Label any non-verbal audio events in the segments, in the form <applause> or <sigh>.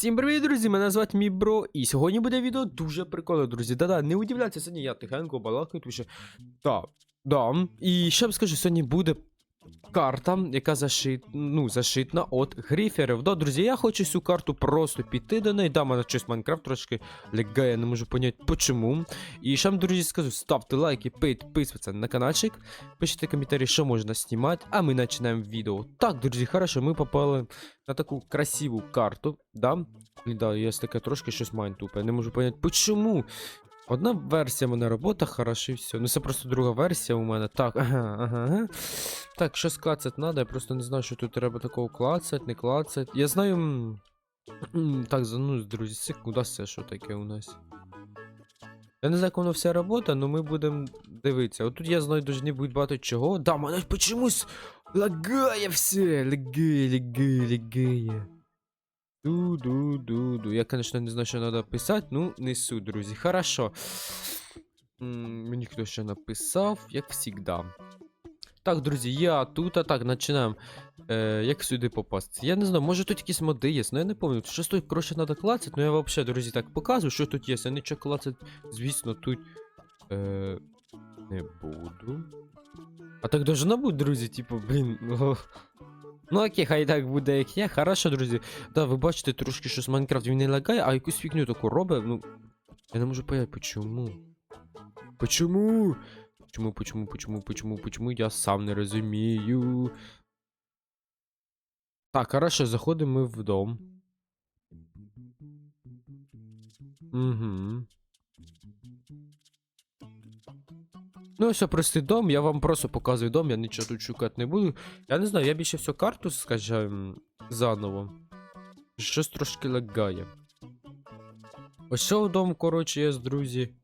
Всім привіт, друзі! Мене звати Мібро, і сьогодні буде відео дуже прикольне, друзі. Да-да, не удивляйтеся, сьогодні я тихенько балакаю, тому що. Да, да. І ще б скажу, сьогодні буде карта, яка зашит, ну, зашитна от гриферів. Да, друзі, я хочу цю карту просто піти до неї. Да, мене щось Майнкрафт трошки лягає, не можу поняти, почому. І ще вам, друзі, скажу, ставте лайки, підписуйтесь на каналчик, пишіть коментарі, що можна знімати, а ми починаємо відео. Так, друзі, хорошо, ми попали на таку красиву карту, да? І да, є таке трошки щось майн тупе. Не можу поняти, почому. Одна версія в мене робота, хорошо, і все. Ну це просто друга версія у мене. Так, ага, ага. Так, щось клацати треба, я просто не знаю, що тут треба такого клацати, не клацати. Я знаю. Так, за- ну, друзі, це що таке у нас. Я не знаю, як воно все робота, але ми будемо дивитися. Отут я знаю, должны бути багато чого. Да, мене почомусь лагає все. Лагає, лагає, лагає. Ду-ду-ду-ду. Я, конечно, не знаю, що треба писати, ну, несу, друзі. Хорошо. Мені хтось ще написав, як завжди. Так, друзі, я тут, а так, починаємо. Е, як сюди попасти? Я не знаю, може тут якісь моди є, ну я не пам'ятаю. Щось тут, коротше, треба клацати, ну я взагалі, друзі, так показую, що тут є. Я нічого клацати, звісно, тут е, не буду. А так должно бути, друзі, типу, блін. <laughs> Ну окей, хай так буде, як є. Хорошо, друзі. Да, ви бачите, трошки щось Майнкрафт він не лагає, а якусь фігню таку робить. Ну. Я не можу поняти, почому. Почому? Почему, почему, почему, почему, почему, я сам не розумію. Так, хорошо, заходимо ми в дом. Угу. Ну, все, простий дом, я вам просто показую дом, я нічого тут шукати не буду. Я не знаю, я більше всю карту скачаю заново. Щось трошки лагає. Ось що дом, коротше, є, друзі.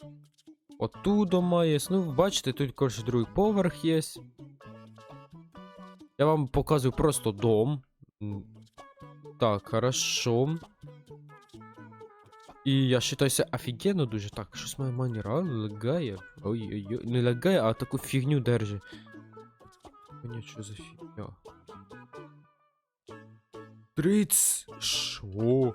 Отут дома є. Ну, бачите, тут, коротше, другий поверх є. Я вам показую просто дом. Так, хорошо. І я считаюся офігенно дуже. Так, щось моя манера лагає. Ой-ой-ой. Не лагає, а таку фігню держи. Мені що за фігня? Триц! Шо?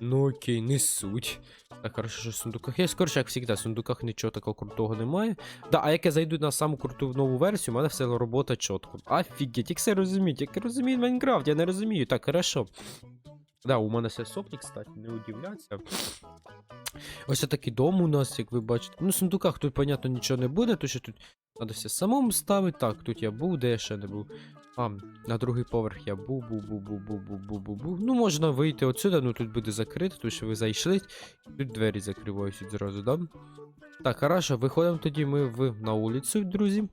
Ну окей, не суть. Так, хорошо, що в сундуках є. Скоріше, як завжди, в сундуках нічого такого крутого немає. Да, а як я зайду на саму круту нову версію, у мене все робота чітко. Офігеть, як все розуміють, як розуміють Майнкрафт, я не розумію. Так, хорошо. Да, у мене все сопні, кстати, не удивляться. Ось такий дом у нас, як ви бачите. Ну, в сундуках тут, понятно, нічого не буде, тому що тут треба все самому ставити. Так, тут я був, де я ще не був. А, на другий поверх я був, був, був, був, був, був, був, був, був. Ну, можна вийти отсюди, ну тут буде закрито, тому що ви зайшли. Тут двері закриваються зразу, да? Так, хорошо, виходимо тоді ми в, на вулицю, друзі.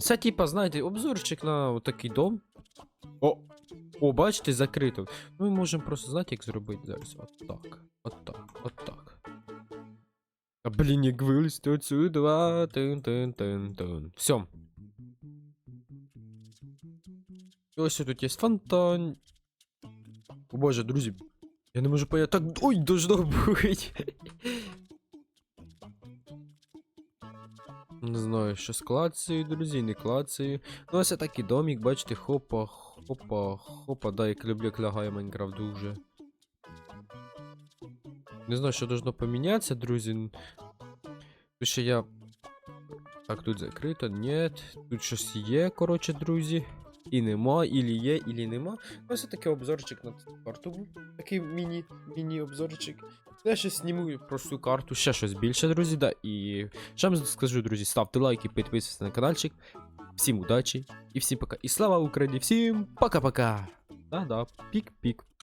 Це, типа, знаєте, обзорчик на такий дом. О! О, бачите, закрито. Ми можемо просто знаєте, як зробити зараз. От так. От так, от так. А блін, як вилізти отсюди. а, Тин-тин-тин-тин. Все. І ось тут є фонтан. О боже, друзі. Я не можу поняти. Так. Ой, должно бути. <laughs> Не знаю, що з клацею, друзі, не клацею. Ну, ось такий домик, бачите, хопа, Хопа, хопа, да, як люблю, лягає Майнкрафт дуже. Не знаю, що должно помінятися, друзі. Що я. Так, тут закрито, нет. Тут щось є, коротше, друзі. І нема, ілі є, ілі нема. Ну, ось такий обзорчик на карту був. Такий міні, міні-обзорчик. Я ще зніму про цю карту ще щось більше, друзі. Да. І що вам скажу, друзі, ставте лайки, підписуйтесь на каналчик. Всім удачі і всім пока. І слава Україні! Всім пока-пока! Да-да, пік-пік.